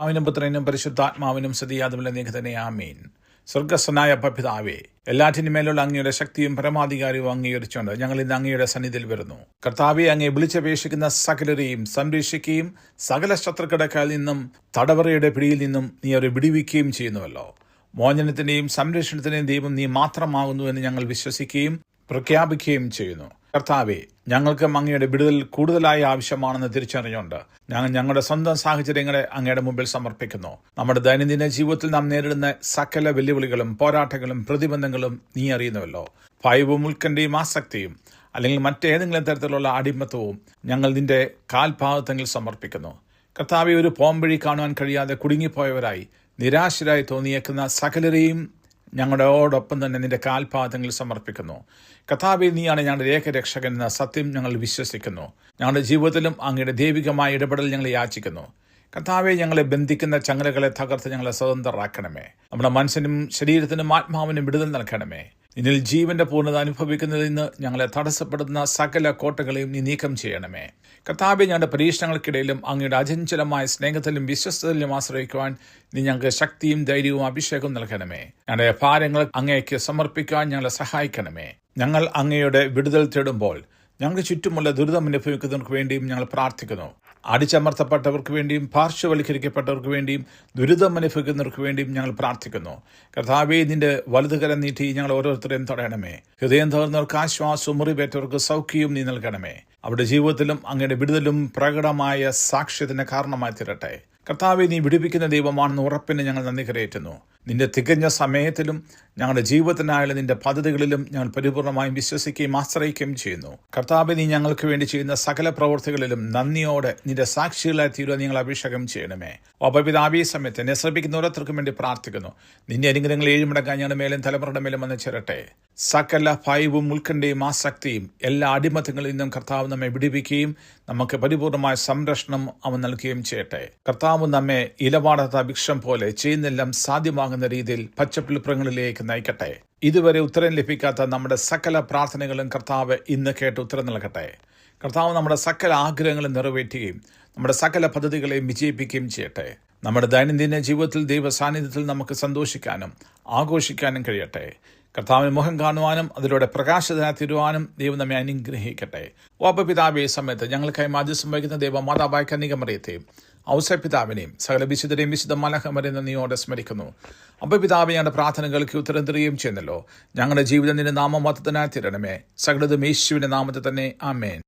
അവനും പുത്രനും പരിശുദ്ധാത്മാവിനും സതിയാതുമില്ല നീക്ക് തന്നെ ആമീൻ. സ്വർഗസ്വനായ പഭിതാവേ എല്ലാറ്റിനും മേലുള്ള അങ്ങയുടെ ശക്തിയും പരമാധികാരവും അംഗീകരിച്ചുകൊണ്ട് ഞങ്ങൾ ഇന്ന് അങ്ങയുടെ സന്നിധിയിൽ വരുന്നു. കർത്താവെ അങ്ങേ വിളിച്ചപേക്ഷിക്കുന്ന സകലരെയും സംരക്ഷിക്കുകയും സകല ശത്രുക്കളുടെ നിന്നും തടവറയുടെ പിടിയിൽ നിന്നും നീ അവരെ വിടിവിക്കുകയും ചെയ്യുന്നുവല്ലോ. മോചനത്തിന്റെയും സംരക്ഷണത്തിന്റെയും ദൈവം നീ മാത്രമാകുന്നു എന്ന് ഞങ്ങൾ വിശ്വസിക്കുകയും പ്രഖ്യാപിക്കുകയും ചെയ്യുന്നു. കർത്താവെ ഞങ്ങൾക്ക് അങ്ങയുടെ വിടുതൽ കൂടുതലായി ആവശ്യമാണെന്ന് തിരിച്ചറിഞ്ഞുകൊണ്ട് ഞങ്ങൾ ഞങ്ങളുടെ സ്വന്തം സാഹചര്യങ്ങളെ അങ്ങയുടെ മുമ്പിൽ സമർപ്പിക്കുന്നു. നമ്മുടെ ദൈനംദിന ജീവിതത്തിൽ നാം നേരിടുന്ന സകല വെല്ലുവിളികളും പോരാട്ടങ്ങളും പ്രതിബന്ധങ്ങളും നീ അറിയുന്നുവല്ലോ. ഭയവും ഉൽക്കണ്ഠയും ആസക്തിയും അല്ലെങ്കിൽ മറ്റേതെങ്കിലും തരത്തിലുള്ള അടിമത്തവും ഞങ്ങൾ നിന്റെ കാൽഭാഗത്തെങ്കിൽ സമർപ്പിക്കുന്നു. കർത്താവെ ഒരു പോംവഴി കാണുവാൻ കഴിയാതെ കുടുങ്ങിപ്പോയവരായി നിരാശരായി തോന്നിയേക്കുന്ന സകലരെയും ഞങ്ങളോടൊപ്പം തന്നെ നിന്റെ കാൽപാദങ്ങൾ സമർപ്പിക്കുന്നു. കഥാപി നീയാണ് ഞങ്ങളുടെ ഏകരക്ഷകൻ എന്ന സത്യം ഞങ്ങൾ വിശ്വസിക്കുന്നു. ഞങ്ങളുടെ ജീവിതത്തിലും അങ്ങയുടെ ദൈവികമായ ഇടപെടൽ ഞങ്ങൾ യാചിക്കുന്നു. കർത്താവെ ഞങ്ങളെ ബന്ധിക്കുന്ന ചങ്ങലകളെ തകർത്ത് ഞങ്ങളെ സ്വതന്ത്രരാക്കണമേ. നമ്മുടെ മനസ്സിനും ശരീരത്തിനും ആത്മാവിനും വിടുതൽ നൽകണമേ. നിന്നിൽ ജീവന്റെ പൂർണത അനുഭവിക്കുന്നതിൽ നിന്ന് ഞങ്ങളെ തടസ്സപ്പെടുന്ന സകല കോട്ടകളെയും നീ നീക്കം ചെയ്യണമേ. കർത്താവെ ഞങ്ങളുടെ പരീക്ഷണങ്ങൾക്കിടയിലും അങ്ങയുടെ അചഞ്ചലമായ സ്നേഹത്തിലും വിശ്വസ്തയിലും ആശ്രയിക്കുവാൻ നീ ഞങ്ങൾക്ക് ശക്തിയും ധൈര്യവും അഭിഷേകവും നൽകണമേ. ഞങ്ങളുടെ ഭാരങ്ങൾ അങ്ങേക്ക് സമർപ്പിക്കാൻ ഞങ്ങളെ സഹായിക്കണമേ. ഞങ്ങൾ അങ്ങയുടെ വിടുതൽ തേടുമ്പോൾ ഞങ്ങൾക്ക് ചുറ്റുമുള്ള ദുരിതം അനുഭവിക്കുന്നവർക്ക് വേണ്ടിയും ഞങ്ങൾ പ്രാർത്ഥിക്കുന്നു. അടിച്ചമർത്തപ്പെട്ടവർക്ക് വേണ്ടിയും പാർശ്വവൽക്കരിക്കപ്പെട്ടവർക്ക് വേണ്ടിയും ദുരിതം അനുഭവിക്കുന്നവർക്ക് വേണ്ടിയും ഞങ്ങൾ പ്രാർത്ഥിക്കുന്നു. കർത്താവെ നിന്റെ വലുതുകരം നീട്ടി ഞങ്ങൾ ഓരോരുത്തരെയും തടയണമേ. ഹൃദയം തകർന്നവർക്ക് ആശ്വാസവും മുറിവേറ്റവർക്ക് സൗഖ്യവും നീ നൽകണമേ. അവരുടെ ജീവിതത്തിലും അങ്ങയുടെ വിടുതലും പ്രകടമായ സാക്ഷ്യത്തിന് കാരണമായി തീരട്ടെ. കർത്താവെ നീ വിടിപ്പിക്കുന്ന ദൈവമാണെന്ന് ഉറപ്പിന് ഞങ്ങൾ നന്ദി കരയേറ്റുന്നു. നിന്റെ തികഞ്ഞ സമയത്തിലും ഞങ്ങളുടെ ജീവിതത്തിനായാലും നിന്റെ പദ്ധതികളിലും ഞങ്ങൾ പരിപൂർണമായും വിശ്വസിക്കുകയും ആശ്രയിക്കുകയും ചെയ്യുന്നു. കർത്താവ് നീ ഞങ്ങൾക്ക് വേണ്ടി ചെയ്യുന്ന സകല പ്രവൃത്തികളിലും നന്ദിയോടെ നിന്റെ സാക്ഷികളായി തീരുവാൻ നിങ്ങൾ അഭിഷേകം ചെയ്യണമേ. ഒപ്പപിതാവി സമയത്ത് എന്നെ ശ്രമിക്കുന്ന ഓരോരുത്തർക്കും വേണ്ടി പ്രാർത്ഥിക്കുന്നു. നിന്റെ അനുഗ്രഹങ്ങൾ ഏഴുമടക്കാൻ ഞങ്ങളുടെ മേലും തലമുറയുടെ മേലും വന്ന് ചേരട്ടെ. സകല ഭയവും ഉത്കണ്ഠയും ആസക്തിയും എല്ലാ അടിമത്തങ്ങളിൽ നിന്നും കർത്താവ് നമ്മെ വിടിപ്പിക്കുകയും നമുക്ക് പരിപൂർണമായ സംരക്ഷണം അവൻ നൽകുകയും ചെയ്യട്ടെ. കർത്താവ് നമ്മെ ഇലവാടാത്ത ഭിക്ഷം പോലെ ചെയ്യുന്നെല്ലാം സാധ്യമാകുന്ന രീതിയിൽ പച്ചപ്പിളിപ്പുറങ്ങളിലേക്ക് നയിക്കട്ടെ. ഇതുവരെ ഉത്തരം ലഭിക്കാത്ത നമ്മുടെ സകല പ്രാർത്ഥനകളും കർത്താവ് ഇന്ന് കേട്ട് ഉത്തരം നൽകട്ടെ. കർത്താവ് നമ്മുടെ സകല ആഗ്രഹങ്ങളും നിറവേറ്റുകയും നമ്മുടെ സകല പദ്ധതികളെയും വിജയിപ്പിക്കുകയും ചെയ്യട്ടെ. നമ്മുടെ ദൈനംദിന ജീവിതത്തിൽ ദൈവ സാന്നിധ്യത്തിൽ നമുക്ക് സന്തോഷിക്കാനും ആഘോഷിക്കാനും കഴിയട്ടെ. കർത്താവിന് മുഖം കാണുവാനും അതിലൂടെ പ്രകാശതന തീരുവാനും ദൈവം നമ്മെ അനുഗ്രഹിക്കട്ടെ. ഓപ്പ പിതാവ് ഈ സമയത്ത് ഞങ്ങൾക്കായി മാധ്യം സംഭവിക്കുന്ന ദൈവ മാതാവായ കന്യകമറിയത്തെയും ഔസ പിതാവിനെയും സകല വിശുദ്ധരെയും വിശുദ്ധ എന്ന നന്ദിയോടെ സ്മരിക്കുന്നു. അപ്പൊ പിതാവ് ഞങ്ങളുടെ പ്രാർത്ഥനകൾക്ക് ഉത്തരം തരികയും ചെയ്യുന്നല്ലോ. ഞങ്ങളുടെ ജീവിതം നിന്റെ നാമമത്തത്തിനായി തിരണമേ. സകലതും യേശുവിന്റെ നാമത്തിൽ തന്നെ. ആമേൻ.